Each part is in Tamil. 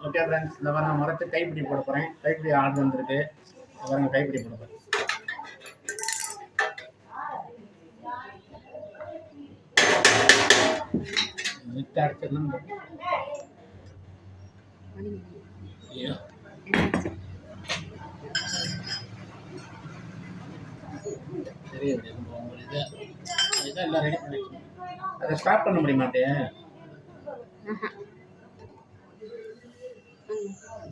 ஓகே ஃப்ரெண்ட்ஸ் இந்த மாதிரி நான் மரத்து கைப்பிடி போட போகிறேன் கைப்பிடி ஆர்டர் வந்திருக்கு. இந்த வாரம் கைப்பிடி போட போகிறேன் தெரியுது இதை எல்லாம் ரெடி பண்ணி அதை ஸ்டார்ட் பண்ண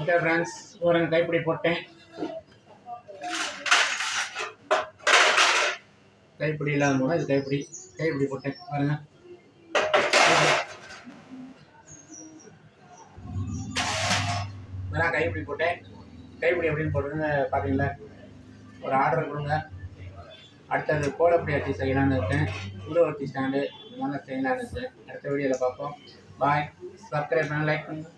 ஓகே ஃப்ரெண்ட்ஸ் ஒரு கைப்பிடி போட்டேன். கைப்பிடி இல்லாத போனால் இது கைப்பிடி. கைப்பிடி போட்டேன் பாருங்க. நான் கைப்பிடி போட்டேன். கைப்பிடி எப்படின்னு போடுறதுன்னு பார்த்தீங்களா ஒரு ஆர்டர் கொடுங்க. அடுத்தது கோலப்படி அட்டி செய்யலான்னு இருக்கேன் உருவத்தி ஸ்டாண்டு இந்த மாதிரி செய்யலான்னு இருக்கேன் அடுத்த வீடியோவில் பார்ப்போம். பாய் சப்ஸ்கிரைப் பண்ண லைக் பண்ணுங்கள்